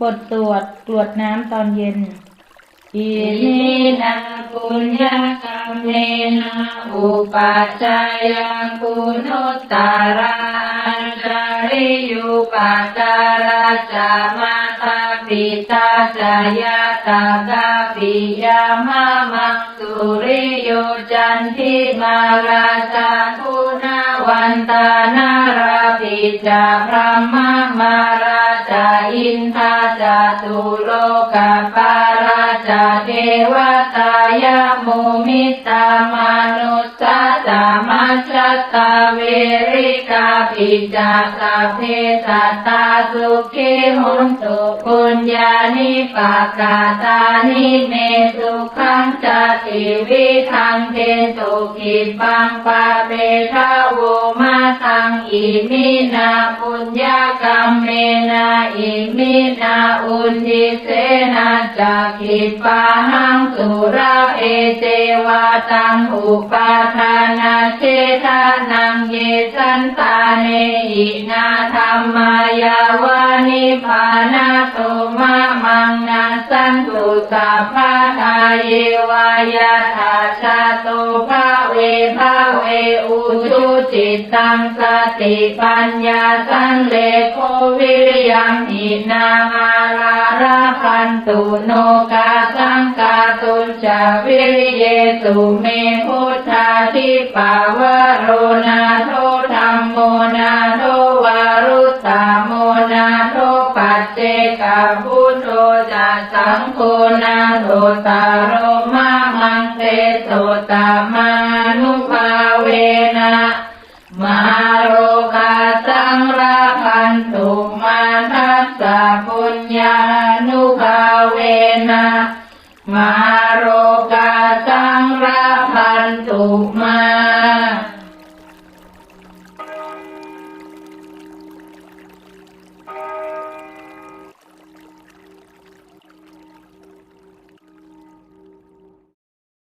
บทสวดกรวดน้ำตอนเย็นอินินาปุญญกรรมเมนะอุปัชฌายังคุณุตตาราจาริยุปัตาราจามาตาปิตาจายาตากาปิยามามังสุริโยจันทิมาราชาคุณ วันตานาราปิจาพระมมาราชาอินทาจาตุโลกาปาราชาเทวตายามุมิตามา สสะสามัชตาเวริกาปิจาสาเพสตตาสุขิหุนตุปุญญานิปากาตานิเมสุขังจติวิทังเทตุกิปังปาเปทาโวมาทังอิมินาปุญญากรรมเมนาอิมินาอุนิเสนาจักิปาหังสุรา เอเจวาตังอุปาทานาเชทานังเยสันตาเนหินาธรรมายาวานิพานาโตมะมังนาสันตุสัพพะทาเยวายาธาชาโตภะเวภะเวอุชุจิตตังสติปัญญาสังเลโควิริยังหินามาลาราพันตุโนกาสา วิริเยสุเมพุทธาทิปาวโรนาโทธรรมโมนาโทวารุตตาโมนาโทปัจเจกาพุทโธจัสังโฆนาโทตาโรมามังเตโสตามานุภาเวนะมาโรกาสังราพันตุมาทัสสะปุญญานุภาเวนะมาโร กาสังราพันตุม